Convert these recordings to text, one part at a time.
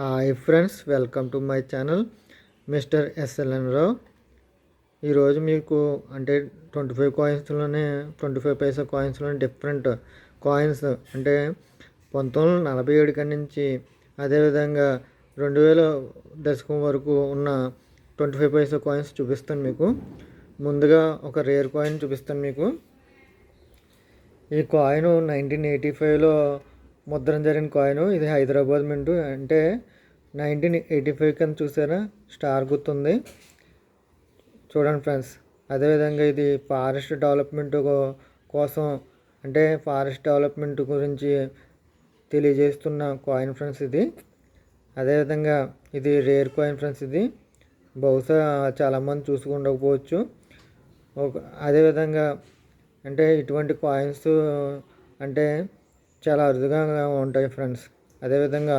Hi friends welcome to my channel mister SLN Rao. ఈరోజు మీకు అంటే ట్వంటీ ఫైవ్ కాయిన్స్లోనే ట్వంటీ ఫైవ్ పైసా కాయిన్స్లోనే డిఫరెంట్ కాయిన్స్ అంటే పంతొమ్మిది వందల నలభై ఏడు కాడి నుంచి అదేవిధంగా రెండు వేల దశకం వరకు ఉన్న ట్వంటీ ఫైవ్ పైసా కాయిన్స్ చూపిస్తాను మీకు. ముందుగా ఒక రేర్ కాయిన్ చూపిస్తాను మీకు. ఈ కాయిన్ నైన్టీన్ ఎయిటీ ఫైవ్లో ముద్రణ జరిగిన కాయిన్ ఇది హైదరాబాద్ మింటు. అంటే నైన్టీన్ ఎయిటీ ఫైవ్ కింద చూసారా? స్టార్ గుర్తుంది. చూడండి ఫ్రెండ్స్. అదేవిధంగా ఇది ఫారెస్ట్ డెవలప్మెంట్ కోసం అంటే ఫారెస్ట్ డెవలప్మెంట్ గురించి తెలియజేస్తున్న కాయిన్ ఫ్రెండ్స్ ఇది. అదేవిధంగా ఇది రేర్ కాయిన్ ఫ్రెండ్స్ ఇది. బహుశా చాలామంది చూసుకుండకపోవచ్చు. ఒక అదేవిధంగా అంటే ఇటువంటి కాయిన్స్ అంటే చాలా అరుదుగా ఉంటాయి ఫ్రెండ్స్. అదేవిధంగా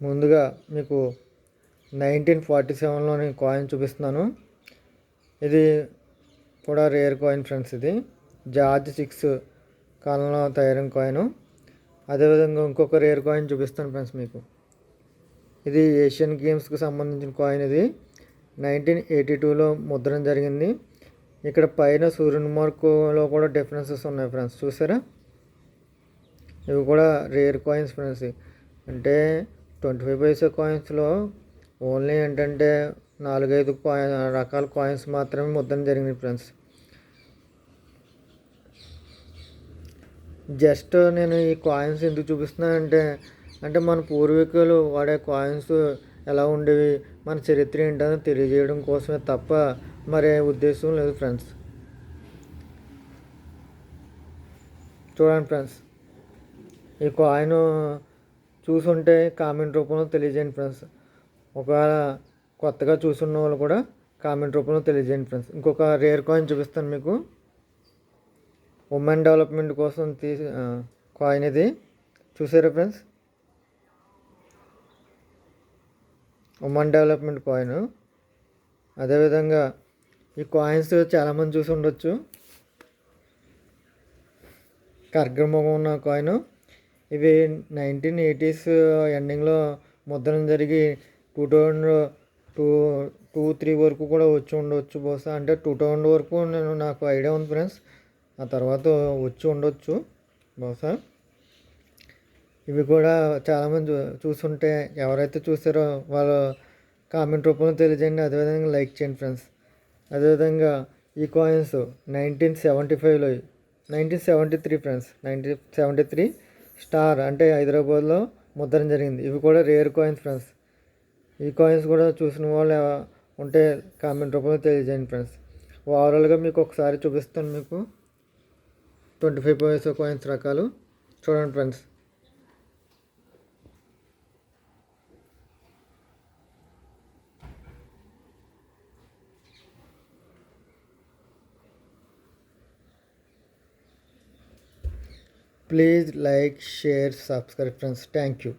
ముందుగా మీకు నైన్టీన్ ఫార్టీ సెవెన్లోని కాయిన్ చూపిస్తున్నాను. ఇది కూడా రేర్ కాయిన్ ఫ్రెండ్స్ ఇది. జార్జ్ సిక్స్ కాలంలో తయారైన కాయిన్. అదేవిధంగా ఇంకొక రేర్ కాయిన్ చూపిస్తాను ఫ్రెండ్స్ మీకు. ఇది ఏషియన్ గేమ్స్కి సంబంధించిన కాయిన్ ఇది. నైన్టీన్ ఎయిటీ టూలో ముద్రణ జరిగింది. ఇక్కడ పైన సూర్యుని మార్కులో కూడా డిఫరెన్సెస్ ఉన్నాయి ఫ్రెండ్స్ చూసారా? ఇవి కూడా రేర్ కాయిన్స్ ఫ్రెండ్స్ అంటే ట్వంటీ ఫైవ్ పైసా కాయిన్స్లో ఓన్లీ ఏంటంటే నాలుగైదు కాయిన్ రకాల కాయిన్స్ మాత్రమే ముద్రణ జరిగింది ఫ్రెండ్స్ జస్ట్ నేను ఈ కాయిన్స్ ఎందుకు చూపిస్తున్నానంటే అంటే మన పూర్వీకులు వాడే కాయిన్స్ ఎలా ఉండేవి మన చరిత్ర ఏంటని తెలియజేయడం కోసమే తప్ప మరే ఉద్దేశం లేదు ఫ్రెండ్స్ చూడండి ఫ్రెండ్స్ ఈ కాయిన్ చూసుంటే కామెంట్ రూపంలో తెలియజేయండి ఫ్రెండ్స్ ఒకవేళ కొత్తగా చూసున్న వాళ్ళు కూడా కామెంట్ రూపంలో తెలియజేయండి ఫ్రెండ్స్ ఇంకొక రేర్ కాయిన్ చూపిస్తాను మీకు. ఉమెన్ డెవలప్మెంట్ కోసం తీసి కాయిన్ ఇది. చూసారా ఫ్రెండ్స్ ఉమెన్ డెవలప్మెంట్ కాయిన్ అదేవిధంగా ఈ కాయిన్స్ చాలామంది చూసి ఉండొచ్చు. కర్గముఖం ఉన్న కాయిన్ ఇవి నైన్టీన్ ఎయిటీస్ ఎండింగ్లో ముద్రణ జరిగి two thousand two two three వరకు కూడా వచ్చి ఉండవచ్చు బహుశా. అంటే టూ థౌజండ్ వరకు నేను నాకు ఐడియా ఉంది ఫ్రెండ్స్ ఆ తర్వాత వచ్చి ఉండొచ్చు బహుశా. ఇవి కూడా చాలామంది చూసుంటే ఎవరైతే చూసారో వాళ్ళు కామెంట్ రూపంలో తెలియజేయండి. అదేవిధంగా లైక్ చేయండి ఫ్రెండ్స్ అదేవిధంగా ఈ కాయిన్స్ నైన్టీన్ సెవెంటీ ఫైవ్లో nineteen seventy three friends nineteen seventy three star అంటే హైదరాబాద్లో ముద్రణ జరిగింది. ఇవి కూడా రేర్ కాయిన్స్ ఫ్రెండ్స్ ఈ కాయిన్స్ కూడా చూసిన వాళ్ళు ఉంటే కామెంట్ రూపంలో తెలియజేయండి ఫ్రెండ్స్ ఓవరాల్గా మీకు ఒకసారి చూపిస్తాను మీకు. ట్వంటీ ఫైవ్ పైసా కాయిన్స్ రకాలు. చూడండి friends Please like, share, subscribe friends. Thank you.